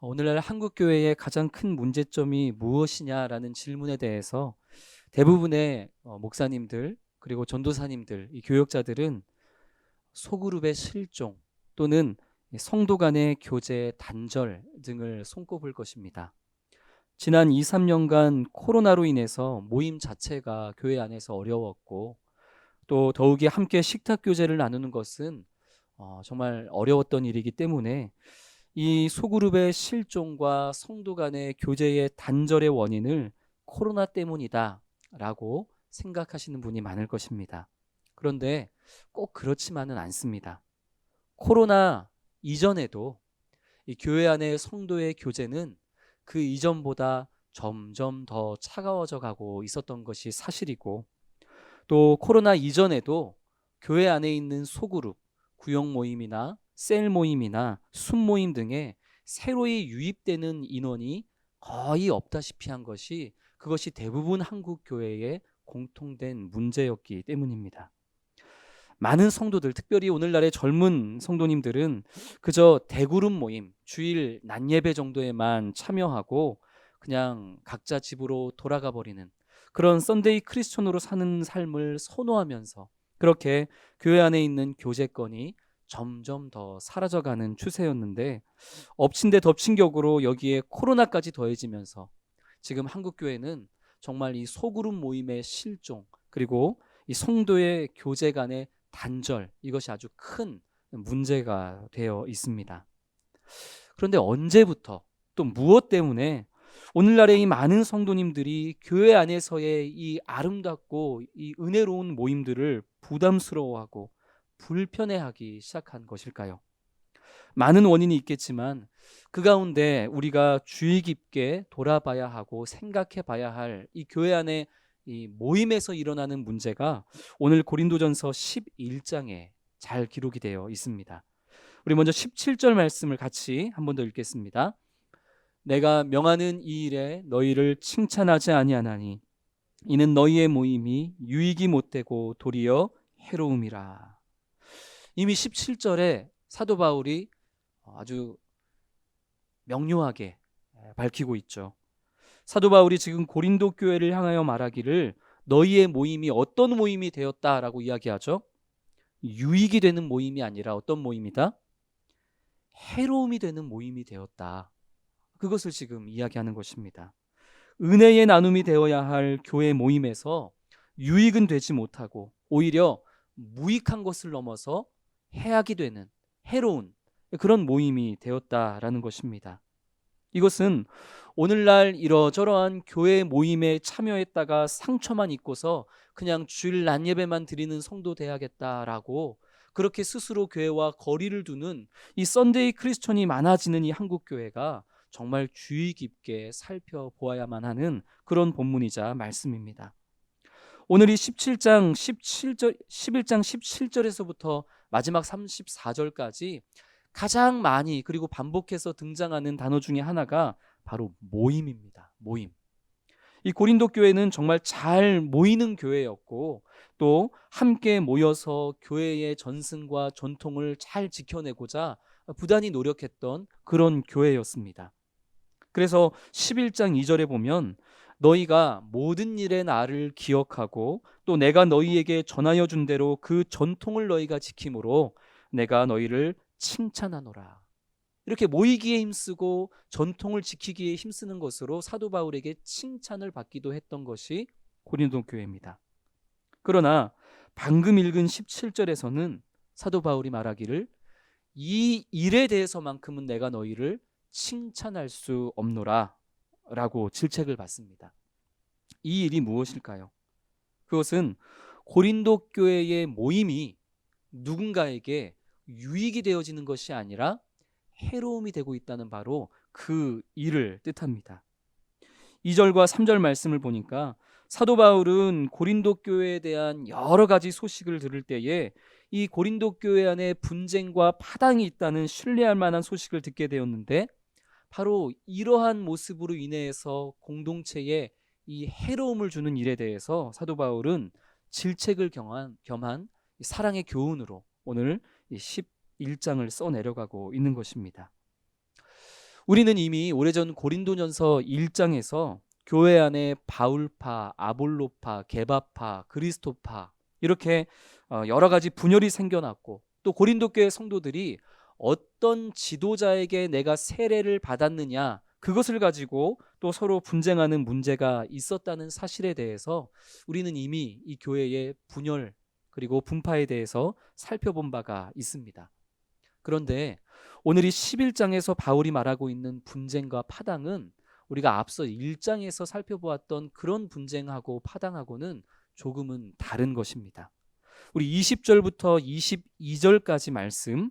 오늘날 한국 교회의 가장 큰 문제점이 무엇이냐라는 질문에 대해서 대부분의 어, 목사님들 그리고 전도사님들, 이 교역자들은 소그룹의 실종 또는 성도 간의 교제 단절 등을 손꼽을 것입니다. 지난 2, 3년간 코로나로 인해서 모임 자체가 교회 안에서 어려웠고 또 더욱이 함께 식탁 교제를 나누는 것은 어, 정말 어려웠던 일이기 때문에 이 소그룹의 실종과 성도 간의 교제의 단절의 원인을 코로나 때문이다 라고 생각하시는 분이 많을 것입니다. 그런데 꼭 그렇지만은 않습니다. 코로나 이전에도 이 교회 안의 성도의 교제는 그 이전보다 점점 더 차가워져 가고 있었던 것이 사실이고 또 코로나 이전에도 교회 안에 있는 소그룹, 구역 모임이나 셀 모임이나 숨 모임 등에 새로이 유입되는 인원이 거의 없다시피 한 것이 그것이 대부분 한국 교회의 공통된 문제였기 때문입니다. 많은 성도들, 특별히 오늘날의 젊은 성도님들은 그저 대그룹 모임, 주일 낮 예배 정도에만 참여하고 그냥 각자 집으로 돌아가 버리는 그런 썬데이 크리스천으로 사는 삶을 선호하면서 그렇게 교회 안에 있는 교제권이 점점 더 사라져가는 추세였는데 엎친 데 덮친 격으로 여기에 코로나까지 더해지면서 지금 한국 교회는 정말 이 소그룹 모임의 실종 그리고 이 성도의 교제 간의 단절 이것이 아주 큰 문제가 되어 있습니다. 그런데 언제부터 또 무엇 때문에 오늘날의 이 많은 성도님들이 교회 안에서의 이 아름답고 이 은혜로운 모임들을 부담스러워하고 불편해하기 시작한 것일까요? 많은 원인이 있겠지만 그 가운데 우리가 주의 깊게 돌아봐야 하고 생각해 봐야 할 이 교회 안에 이 모임에서 일어나는 문제가 오늘 고린도전서 11장에 잘 기록이 되어 있습니다. 우리 먼저 17절 말씀을 같이 한 번 더 읽겠습니다. 내가 명하는 이 일에 너희를 칭찬하지 아니하나니 이는 너희의 모임이 유익이 못되고 도리어 해로움이라. 이미 17절에 사도 바울이 아주 명료하게 밝히고 있죠. 사도 바울이 지금 고린도 교회를 향하여 말하기를 너희의 모임이 어떤 모임이 되었다라고 이야기하죠. 유익이 되는 모임이 아니라 어떤 모임이다? 해로움이 되는 모임이 되었다. 그것을 지금 이야기하는 것입니다. 은혜의 나눔이 되어야 할 교회 모임에서 유익은 되지 못하고 오히려 무익한 것을 넘어서 해악이 되는 해로운 그런 모임이 되었다라는 것입니다. 이것은 오늘날 이러저러한 교회 모임에 참여했다가 상처만 입고서 그냥 주일 낮 예배만 드리는 성도 돼야겠다라고 그렇게 스스로 교회와 거리를 두는 이 썬데이 크리스천이 많아지는 이 한국 교회가 정말 주의 깊게 살펴보아야만 하는 그런 본문이자 말씀입니다. 오늘 이 17장 17절 11장 17절에서부터 마지막 34절까지 가장 많이 그리고 반복해서 등장하는 단어 중에 하나가 바로 모임입니다. 모임. 이 고린도 교회는 정말 잘 모이는 교회였고 또 함께 모여서 교회의 전승과 전통을 잘 지켜내고자 부단히 노력했던 그런 교회였습니다. 그래서 11장 2절에 보면 너희가 모든 일에 나를 기억하고 또 내가 너희에게 전하여 준 대로 그 전통을 너희가 지킴으로 내가 너희를 칭찬하노라. 이렇게 모이기에 힘쓰고 전통을 지키기에 힘쓰는 것으로 사도 바울에게 칭찬을 받기도 했던 것이 고린도 교회입니다. 그러나 방금 읽은 17절에서는 사도 바울이 말하기를 이 일에 대해서만큼은 내가 너희를 칭찬할 수 없노라 라고 질책을 받습니다. 이 일이 무엇일까요? 그것은 고린도 교회의 모임이 누군가에게 유익이 되어지는 것이 아니라 해로움이 되고 있다는 바로 그 일을 뜻합니다. 2절과 3절 말씀을 보니까 사도 바울은 고린도 교회에 대한 여러 가지 소식을 들을 때에 이 고린도 교회 안에 분쟁과 파당이 있다는 신뢰할 만한 소식을 듣게 되었는데 바로 이러한 모습으로 인해서 공동체에 이 해로움을 주는 일에 대해서 사도 바울은 질책을 겸한, 겸한 사랑의 교훈으로 오늘 11장을 써 내려가고 있는 것입니다. 우리는 이미 오래전 고린도전서 1장에서 교회 안에 바울파, 아볼로파, 게바파, 그리스도파 이렇게 어, 여러 가지 분열이 생겨났고 또 고린도 교회 성도들이 어떤 지도자에게 내가 세례를 받았느냐 그것을 가지고 또 서로 분쟁하는 문제가 있었다는 사실에 대해서 우리는 이미 이 교회의 분열 그리고 분파에 대해서 살펴본 바가 있습니다. 그런데 오늘 이 11장에서 바울이 말하고 있는 분쟁과 파당은 우리가 앞서 1장에서 살펴보았던 그런 분쟁하고 파당하고는 조금은 다른 것입니다. 우리 20절부터 22절까지 말씀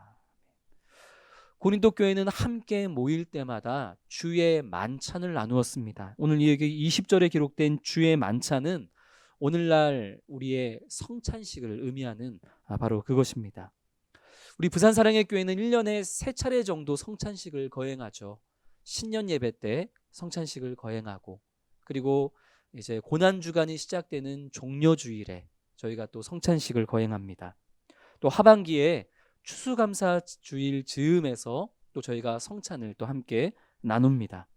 고린도 교회는 함께 모일 때마다 주의 만찬을 나누었습니다. 오늘 이 20절에 기록된 주의 만찬은 오늘날 우리의 성찬식을 의미하는 아, 바로 그것입니다. 우리 부산 사랑의 교회는 1년에 세 차례 정도 성찬식을 거행하죠. 신년 예배 때 성찬식을 거행하고 그리고 이제 고난 주간이 시작되는 종려 주일에 저희가 또 성찬식을 거행합니다. 또 하반기에 추수감사 주일 즈음에서 또 저희가 성찬을 또 함께 나눕니다.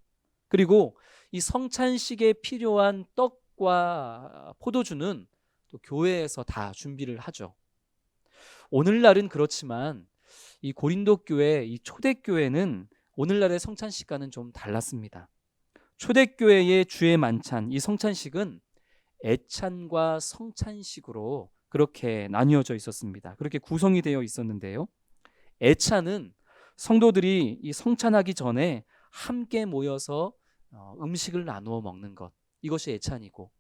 그리고 이 성찬식에 필요한 떡과 포도주는 또 교회에서 다 준비를 하죠. 오늘날은 그렇지만 이 고린도 교회, 이 초대교회는 오늘날의 성찬식과는 좀 달랐습니다. 초대교회의 주의 만찬, 이 성찬식은 애찬과 성찬식으로 그렇게 나뉘어져 있었습니다. 그렇게 구성이 되어 있었는데요. 애차는 성도들이 이 성찬하기 전에 함께 모여서 어, 음식을 나누어 먹는 것 이것이 애찬이고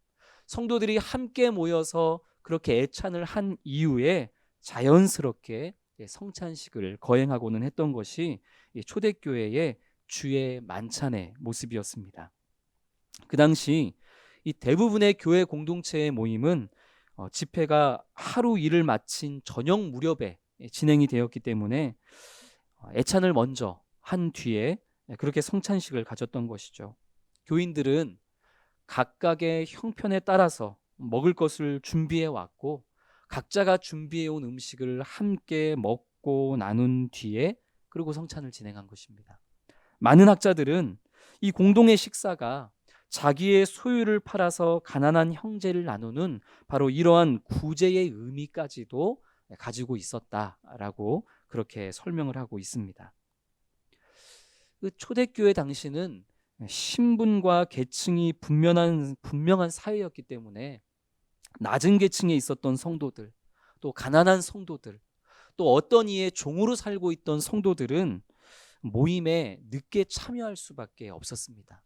성도들이 함께 모여서 그렇게 애찬을 한 이후에 자연스럽게 성찬식을 거행하고는 했던 것이 초대교회의 주의 만찬의 모습이었습니다. 그 당시 이 대부분의 교회 공동체의 모임은 어, 집회가 하루 일을 마친 저녁 무렵에 진행이 되었기 때문에 어, 애찬을 먼저 한 뒤에 그렇게 성찬식을 가졌던 것이죠. 교인들은 각각의 형편에 따라서 먹을 것을 준비해 왔고 각자가 준비해 온 음식을 함께 먹고 나눈 뒤에 그리고 성찬을 진행한 것입니다. 많은 학자들은 이 공동의 식사가 자기의 소유를 팔아서 가난한 형제를 나누는 바로 이러한 구제의 의미까지도 가지고 있었다라고 그렇게 설명을 하고 있습니다. 그 초대교회 당시는 신분과 계층이 분명한 분명한 사회였기 때문에 낮은 계층에 있었던 성도들, 또 가난한 성도들, 또 어떤 이의 종으로 살고 있던 성도들은 모임에 늦게 참여할 수밖에 없었습니다.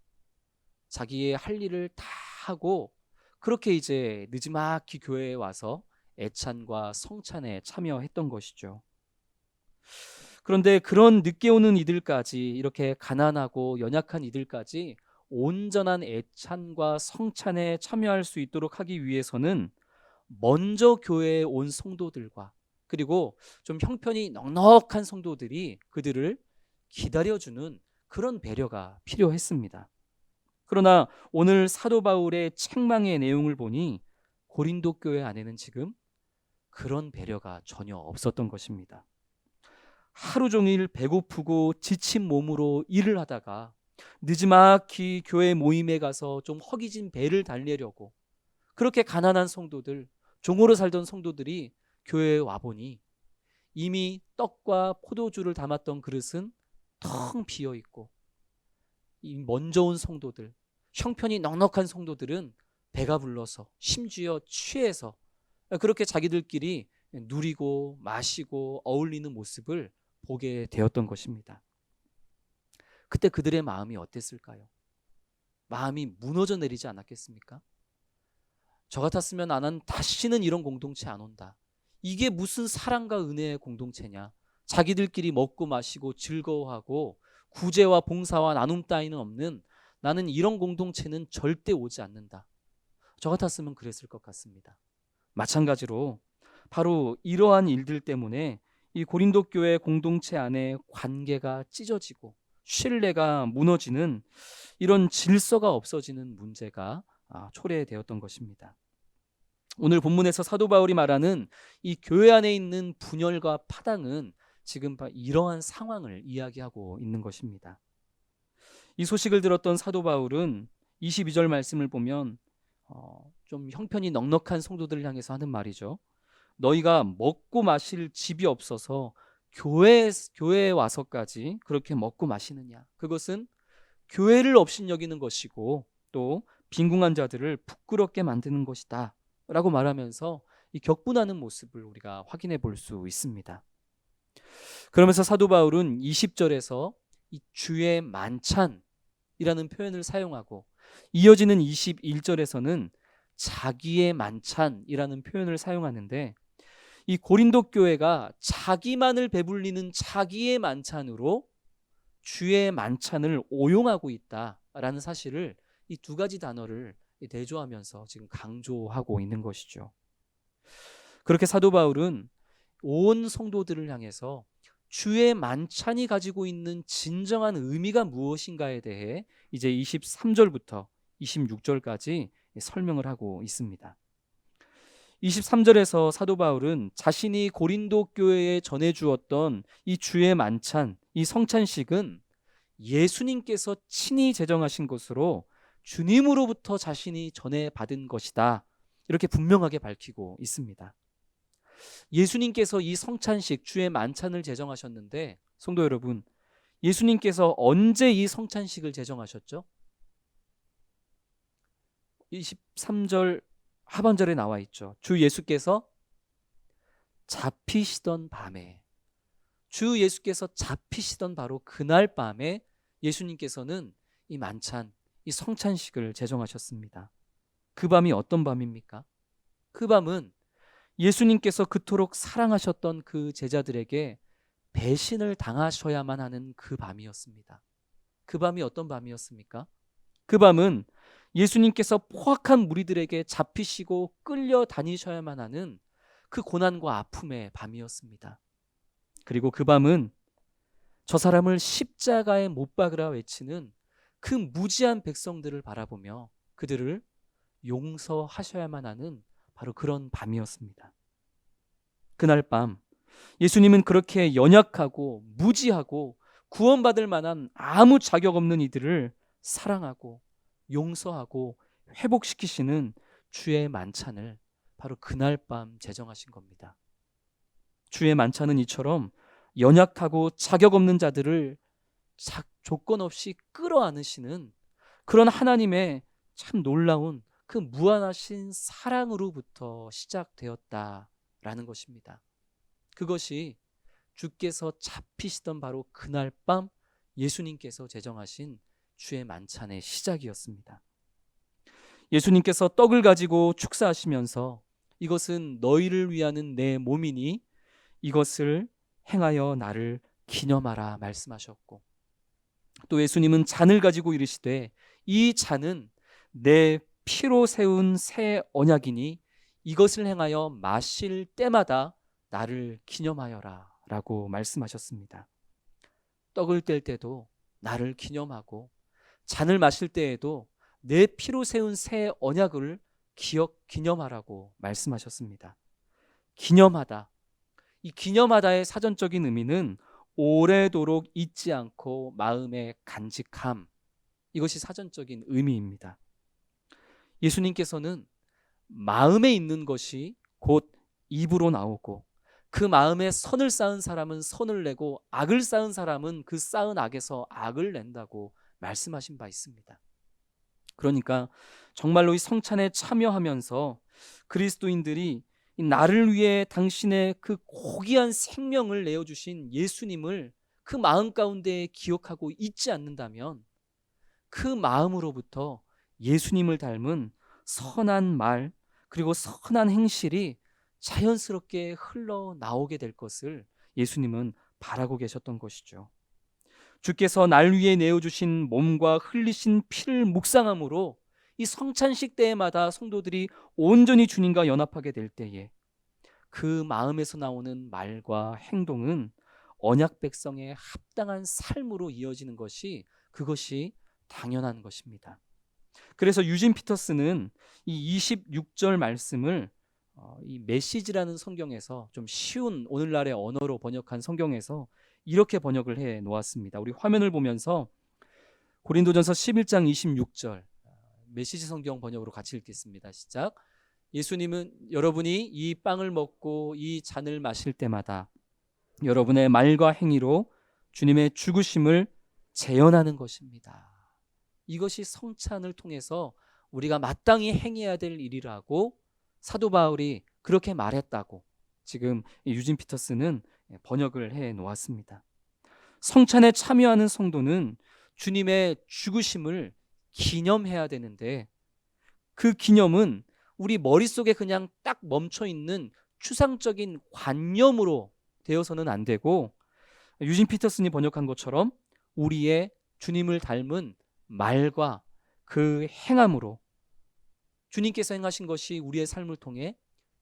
자기의 할 일을 다 하고 그렇게 이제 늦지막히 교회에 와서 애찬과 성찬에 참여했던 것이죠. 그런데 그런 늦게 오는 이들까지 이렇게 가난하고 연약한 이들까지 온전한 애찬과 성찬에 참여할 수 있도록 하기 위해서는 먼저 교회에 온 성도들과 그리고 좀 형편이 넉넉한 성도들이 그들을 기다려주는 그런 배려가 필요했습니다. 그러나 오늘 사도 바울의 책망의 내용을 보니 고린도 교회 안에는 지금 그런 배려가 전혀 없었던 것입니다. 하루 종일 배고프고 지친 몸으로 일을 하다가 늦지막히 교회 모임에 가서 좀 허기진 배를 달래려고 그렇게 가난한 성도들, 종으로 살던 성도들이 교회에 와보니 이미 떡과 포도주를 담았던 그릇은 텅 비어 있고 이 먼저 온 성도들, 형편이 넉넉한 성도들은 배가 불러서 심지어 취해서 그렇게 자기들끼리 누리고 마시고 어울리는 모습을 보게 되었던 것입니다. 그때 그들의 마음이 어땠을까요? 마음이 무너져 내리지 않았겠습니까? 저 같았으면 나는 다시는 이런 공동체 안 온다. 이게 무슨 사랑과 은혜의 공동체냐? 자기들끼리 먹고 마시고 즐거워하고 구제와 봉사와 나눔 따위는 없는 나는 이런 공동체는 절대 오지 않는다. 저 같았으면 그랬을 것 같습니다. 마찬가지로 바로 이러한 일들 때문에 이 고린도 교회 공동체 안에 관계가 찢어지고 신뢰가 무너지는 이런 질서가 없어지는 문제가 아, 초래되었던 것입니다. 오늘 본문에서 사도 바울이 말하는 이 교회 안에 있는 분열과 파당은 지금 이러한 상황을 이야기하고 있는 것입니다. 이 소식을 들었던 사도 바울은 22절 말씀을 보면 어, 좀 형편이 넉넉한 성도들을 향해서 하는 말이죠. 너희가 먹고 마실 집이 없어서 교회 교회에 와서까지 그렇게 먹고 마시느냐? 그것은 교회를 업신여기는 것이고 또 빈궁한 자들을 부끄럽게 만드는 것이다. 라고 말하면서 이 격분하는 모습을 우리가 확인해 볼 수 있습니다. 그러면서 사도 바울은 20절에서 이 주의 만찬 이라는 표현을 사용하고 이어지는 21절에서는 자기의 만찬이라는 표현을 사용하는데 이 고린도 교회가 자기만을 배불리는 자기의 만찬으로 주의 만찬을 오용하고 있다라는 사실을 이 두 가지 단어를 대조하면서 지금 강조하고 있는 것이죠. 그렇게 사도 바울은 온 성도들을 향해서 주의 만찬이 가지고 있는 진정한 의미가 무엇인가에 대해 이제 23절부터 26절까지 설명을 하고 있습니다. 23절에서 사도 바울은 자신이 고린도 교회에 전해 주었던 이 주의 만찬, 이 성찬식은 예수님께서 친히 제정하신 것으로 주님으로부터 자신이 전해 받은 것이다. 이렇게 분명하게 밝히고 있습니다. 예수님께서 이 성찬식 주의 만찬을 제정하셨는데 성도 여러분, 예수님께서 언제 이 성찬식을 제정하셨죠? 23절 하반절에 나와 있죠. 주 예수께서 잡히시던 밤에 주 예수께서 잡히시던 바로 그날 밤에 예수님께서는 이 만찬 이 성찬식을 제정하셨습니다. 그 밤이 어떤 밤입니까? 그 밤은 예수님께서 그토록 사랑하셨던 그 제자들에게 배신을 당하셔야만 하는 그 밤이었습니다. 그 밤이 어떤 밤이었습니까? 그 밤은 예수님께서 포악한 무리들에게 잡히시고 끌려 다니셔야만 하는 그 고난과 아픔의 밤이었습니다. 그리고 그 밤은 저 사람을 십자가에 못 박으라 외치는 그 무지한 백성들을 바라보며 그들을 용서하셔야만 하는 바로 그런 밤이었습니다. 그날 밤 예수님은 그렇게 연약하고 무지하고 구원받을 만한 아무 자격 없는 이들을 사랑하고 용서하고 회복시키시는 주의 만찬을 바로 그날 밤 제정하신 겁니다. 주의 만찬은 이처럼 연약하고 자격 없는 자들을 조건 없이 끌어안으시는 그런 하나님의 참 놀라운 그 무한하신 사랑으로부터 시작되었다라는 것입니다. 그것이 주께서 잡히시던 바로 그날 밤 예수님께서 제정하신 주의 만찬의 시작이었습니다. 예수님께서 떡을 가지고 축사하시면서 이것은 너희를 위하는 내 몸이니 이것을 행하여 나를 기념하라 말씀하셨고 또 예수님은 잔을 가지고 이르시되 이 잔은 내 피로 세운 새 언약이니 이것을 행하여 마실 때마다 나를 기념하여라 라고 말씀하셨습니다. 떡을 뗄 때도 나를 기념하고 잔을 마실 때에도 내 피로 세운 새 언약을 기억 기념하라고 말씀하셨습니다. 기념하다. 이 기념하다의 사전적인 의미는 오래도록 잊지 않고 마음에 간직함. 이것이 사전적인 의미입니다. 예수님께서는 마음에 있는 것이 곧 입으로 나오고 그 마음에 선을 쌓은 사람은 선을 내고 악을 쌓은 사람은 그 쌓은 악에서 악을 낸다고 말씀하신 바 있습니다. 그러니까 정말로 이 성찬에 참여하면서 그리스도인들이 나를 위해 당신의 그 고귀한 생명을 내어 주신 예수님을 그 마음 가운데 기억하고 잊지 않는다면 그 마음으로부터 예수님을 닮은 선한 말 그리고 선한 행실이 자연스럽게 흘러나오게 될 것을 예수님은 바라고 계셨던 것이죠. 주께서 날 위해 내어 주신 몸과 흘리신 피를 묵상함으로 이 성찬식 때마다 성도들이 온전히 주님과 연합하게 될 때에 그 마음에서 나오는 말과 행동은 언약 백성의 합당한 삶으로 이어지는 것이 그것이 당연한 것입니다. 그래서 유진 피터스는 이 26절 말씀을 어, 이 메시지라는 성경에서 좀 쉬운 오늘날의 언어로 번역한 성경에서 이렇게 번역을 해 놓았습니다. 우리 화면을 보면서 고린도전서 11장 26절 메시지 성경 번역으로 같이 읽겠습니다. 시작. 예수님은 여러분이 이 빵을 먹고 이 잔을 마실 때마다 여러분의 말과 행위로 주님의 죽으심을 재현하는 것입니다. 이것이 성찬을 통해서 우리가 마땅히 행해야 될 일이라고 사도 바울이 그렇게 말했다고 지금 유진 피터스는 번역을 해 놓았습니다. 성찬에 참여하는 성도는 주님의 죽으심을 기념해야 되는데 그 기념은 우리 머릿속에 그냥 딱 멈춰 있는 추상적인 관념으로 되어서는 안 되고 유진 피터슨이 번역한 것처럼 우리의 주님을 닮은 말과 그 행함으로 주님께서 행하신 것이 우리의 삶을 통해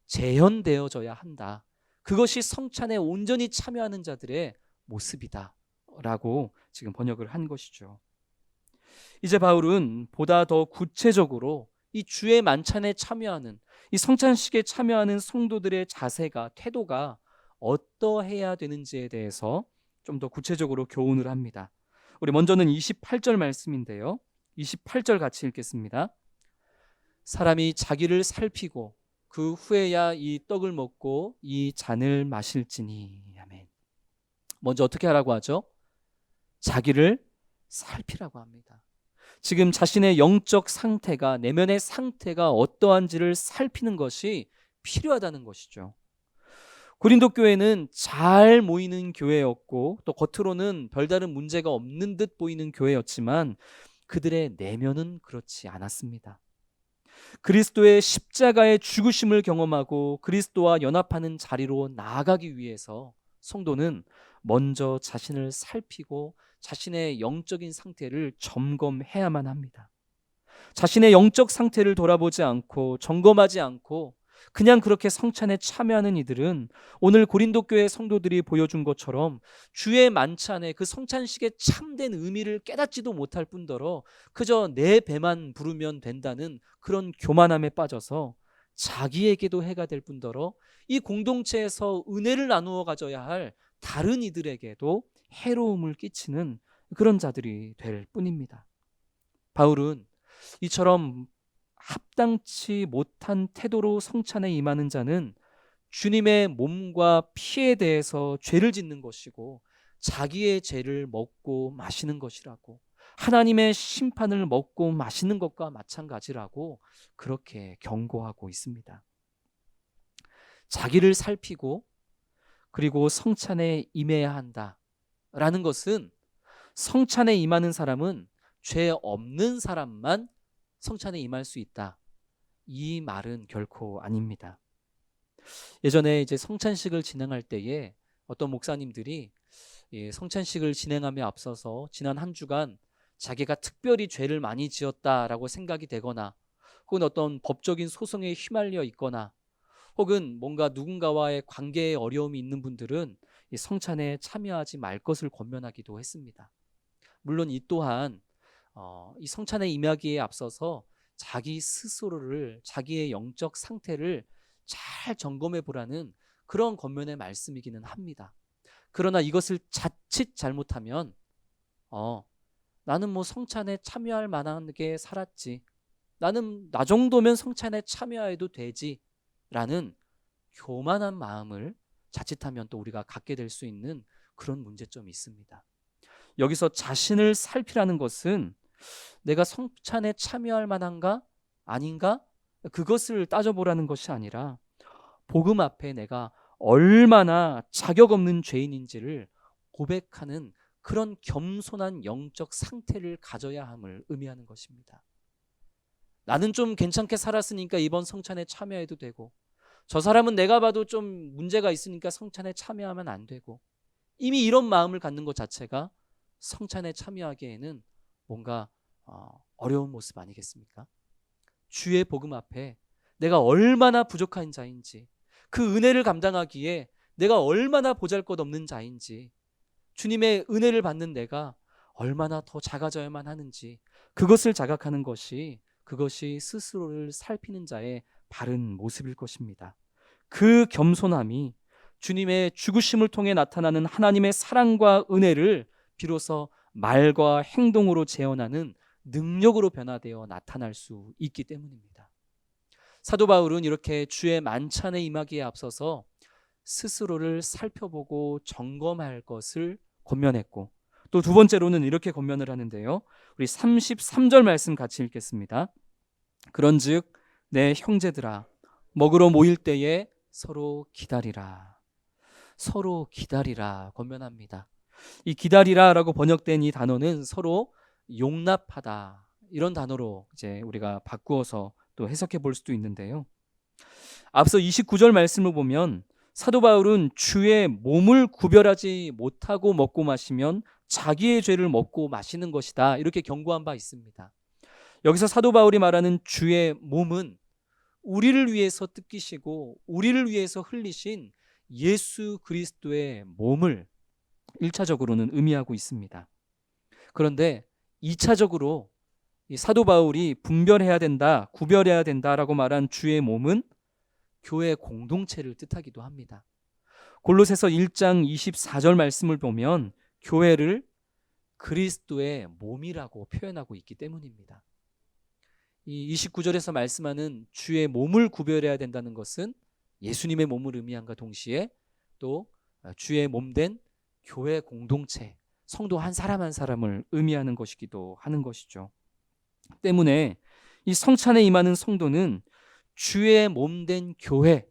재현되어져야 한다. 그것이 성찬에 온전히 참여하는 자들의 모습이다. 라고 지금 번역을 한 것이죠. 이제 바울은 보다 더 구체적으로 이 주의 만찬에 참여하는 이 성찬식에 참여하는 성도들의 자세가 태도가 어떠해야 되는지에 대해서 좀 더 구체적으로 교훈을 합니다. 우리 먼저는 28절 말씀인데요. 28절 같이 읽겠습니다. 사람이 자기를 살피고 그 후에야 이 떡을 먹고 이 잔을 마실지니 아멘. 먼저 어떻게 하라고 하죠? 자기를 살피라고 합니다. 지금 자신의 영적 상태가 내면의 상태가 어떠한지를 살피는 것이 필요하다는 것이죠. 고린도 교회는 잘 모이는 교회였고 또 겉으로는 별다른 문제가 없는 듯 보이는 교회였지만 그들의 내면은 그렇지 않았습니다. 그리스도의 십자가의 죽으심을 경험하고 그리스도와 연합하는 자리로 나아가기 위해서 성도는 먼저 자신을 살피고 자신의 영적인 상태를 점검해야만 합니다. 자신의 영적 상태를 돌아보지 않고 점검하지 않고 그냥 그렇게 성찬에 참여하는 이들은 오늘 고린도 교회 성도들이 보여준 것처럼 주의 만찬의 그 성찬식의 참된 의미를 깨닫지도 못할 뿐더러 그저 내 배만 부르면 된다는 그런 교만함에 빠져서 자기에게도 해가 될 뿐더러 이 공동체에서 은혜를 나누어 가져야 할 다른 이들에게도 해로움을 끼치는 그런 자들이 될 뿐입니다. 바울은 이처럼 합당치 못한 태도로 성찬에 임하는 자는 주님의 몸과 피에 대해서 죄를 짓는 것이고 자기의 죄를 먹고 마시는 것이라고 하나님의 심판을 먹고 마시는 것과 마찬가지라고 그렇게 경고하고 있습니다. 자기를 살피고 그리고 성찬에 임해야 한다라는 것은 성찬에 임하는 사람은 죄 없는 사람만 성찬에 임할 수 있다. 이 말은 결코 아닙니다. 예전에 이제 성찬식을 진행할 때에 어떤 목사님들이 성찬식을 진행함에 앞서서 지난 한 주간 자기가 특별히 죄를 많이 지었다라고 생각이 되거나 혹은 어떤 법적인 소송에 휘말려 있거나 혹은 뭔가 누군가와의 관계에 어려움이 있는 분들은 이 성찬에 참여하지 말 것을 권면하기도 했습니다. 물론 이 또한 어, 이 성찬에 임하기에 앞서서 자기 스스로를 자기의 영적 상태를 잘 점검해 보라는 그런 권면의 말씀이기는 합니다. 그러나 이것을 자칫 잘못하면 어 나는 뭐 성찬에 참여할 만한 게 살았지. 나는 나 정도면 성찬에 참여해도 되지. 라는 교만한 마음을 자칫하면 또 우리가 갖게 될 수 있는 그런 문제점이 있습니다. 여기서 자신을 살피라는 것은 내가 성찬에 참여할 만한가 아닌가 그것을 따져보라는 것이 아니라 복음 앞에 내가 얼마나 자격 없는 죄인인지를 고백하는 그런 겸손한 영적 상태를 가져야 함을 의미하는 것입니다. 나는 좀 괜찮게 살았으니까 이번 성찬에 참여해도 되고 저 사람은 내가 봐도 좀 문제가 있으니까 성찬에 참여하면 안 되고 이미 이런 마음을 갖는 것 자체가 성찬에 참여하기에는 뭔가 어, 어려운 모습 아니겠습니까? 주의 복음 앞에 내가 얼마나 부족한 자인지 그 은혜를 감당하기에 내가 얼마나 보잘것없는 자인지 주님의 은혜를 받는 내가 얼마나 더 작아져야만 하는지 그것을 자각하는 것이 그것이 스스로를 살피는 자의 바른 모습일 것입니다. 그 겸손함이 주님의 죽으심을 통해 나타나는 하나님의 사랑과 은혜를 비로소 말과 행동으로 재현하는 능력으로 변화되어 나타날 수 있기 때문입니다. 사도 바울은 이렇게 주의 만찬에 임하기에 앞서서 스스로를 살펴보고 점검할 것을 권면했고 또 두 번째로는 이렇게 권면을 하는데요. 우리 33절 말씀 같이 읽겠습니다. 그런즉 내 형제들아 먹으러 모일 때에 서로 기다리라. 서로 기다리라 권면합니다. 이 기다리라라고 번역된 이 단어는 서로 용납하다 이런 단어로 이제 우리가 바꾸어서 또 해석해 볼 수도 있는데요. 앞서 29절 말씀을 보면 사도 바울은 주의 몸을 구별하지 못하고 먹고 마시면 자기의 죄를 먹고 마시는 것이다. 이렇게 경고한 바 있습니다. 여기서 사도 바울이 말하는 주의 몸은 우리를 위해서 뜯기시고 우리를 위해서 흘리신 예수 그리스도의 몸을 1차적으로는 의미하고 있습니다. 그런데 2차적으로 사도 바울이 분별해야 된다, 구별해야 된다라고 말한 주의 몸은 교회 공동체를 뜻하기도 합니다. 골로새서 1장 24절 말씀을 보면 교회를 그리스도의 몸이라고 표현하고 있기 때문입니다. 이 29절에서 말씀하는 주의 몸을 구별해야 된다는 것은 예수님의 몸을 의미한과 동시에 또 주의 몸된 교회 공동체, 성도 한 사람 한 사람을 의미하는 것이기도 하는 것이죠. 때문에 이 성찬에 임하는 성도는 주의 몸 된 교회,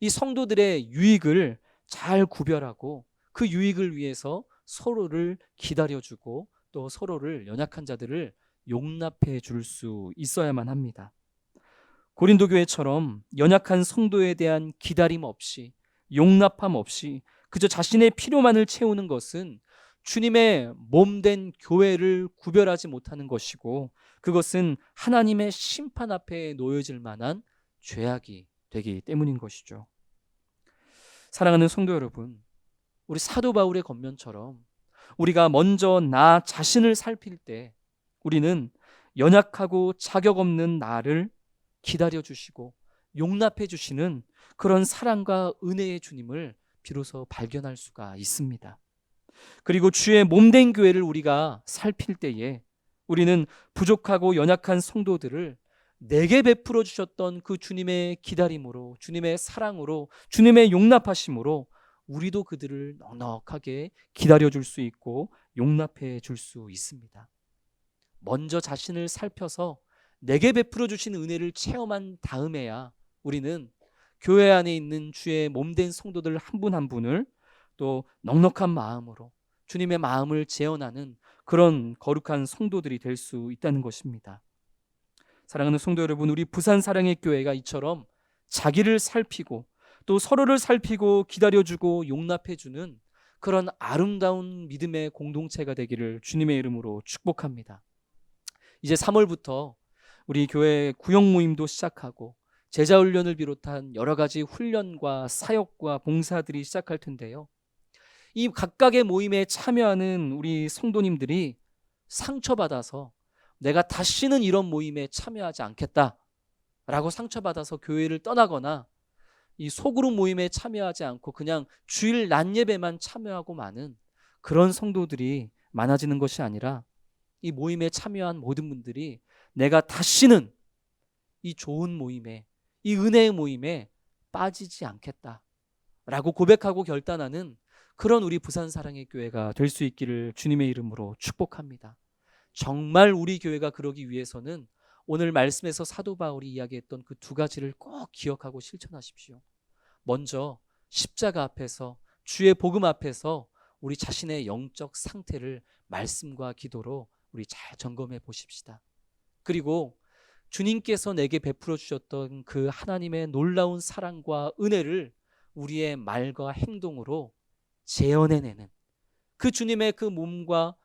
이 성도들의 유익을 잘 구별하고 그 유익을 위해서 서로를 기다려주고 또 서로를 연약한 자들을 용납해 줄 수 있어야만 합니다. 고린도 교회처럼 연약한 성도에 대한 기다림 없이 용납함 없이 그저 자신의 필요만을 채우는 것은 주님의 몸된 교회를 구별하지 못하는 것이고 그것은 하나님의 심판 앞에 놓여질 만한 죄악이 되기 때문인 것이죠. 사랑하는 성도 여러분, 우리 사도 바울의 겉면처럼 우리가 먼저 나 자신을 살필 때 우리는 연약하고 자격 없는 나를 기다려 주시고 용납해 주시는 그런 사랑과 은혜의 주님을 비로소 발견할 수가 있습니다. 그리고 주의 몸된 교회를 우리가 살필 때에 우리는 부족하고 연약한 성도들을 내게 베풀어 주셨던 그 주님의 기다림으로 주님의 사랑으로 주님의 용납하심으로 우리도 그들을 넉넉하게 기다려 줄 수 있고 용납해 줄 수 있습니다. 먼저 자신을 살펴서 내게 베풀어 주신 은혜를 체험한 다음에야 우리는 교회 안에 있는 주의 몸된 성도들 한분한 분을 또 넉넉한 마음으로 주님의 마음을 재현하는 그런 거룩한 성도들이 될 수 있다는 것입니다. 사랑하는 성도 여러분, 우리 부산 사랑의 교회가 이처럼 자기를 살피고 또 서로를 살피고 기다려주고 용납해주는 그런 아름다운 믿음의 공동체가 되기를 주님의 이름으로 축복합니다. 이제 3월부터 우리 교회 구역 모임도 시작하고 제자 훈련을 비롯한 여러 가지 훈련과 사역과 봉사들이 시작할 텐데요. 이 각각의 모임에 참여하는 우리 성도님들이 상처받아서 내가 다시는 이런 모임에 참여하지 않겠다 라고 상처받아서 교회를 떠나거나 이 소그룹 모임에 참여하지 않고 그냥 주일 낮 예배만 참여하고 마는 그런 성도들이 많아지는 것이 아니라 이 모임에 참여한 모든 분들이 내가 다시는 이 좋은 모임에 이 은혜의 모임에 빠지지 않겠다 라고 고백하고 결단하는 그런 우리 부산 사랑의 교회가 될 수 있기를 주님의 이름으로 축복합니다. 정말 우리 교회가 그러기 위해서는 오늘 말씀에서 사도 바울이 이야기했던 그 두 가지를 꼭 기억하고 실천하십시오. 먼저 십자가 앞에서 주의 복음 앞에서 우리 자신의 영적 상태를 말씀과 기도로 우리 잘 점검해 보십시다. 그리고 주님께서 내게 베풀어 주셨던 그 하나님의 놀라운 사랑과 은혜를 우리의 말과 행동으로 재현해내는 그 주님의 그 몸과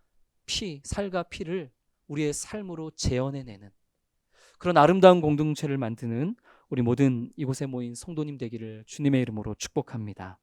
피, 살과 피를 우리의 삶으로 재현해내는 그런 아름다운 공동체를 만드는 우리 모든 이곳에 모인 성도님 되기를 주님의 이름으로 축복합니다.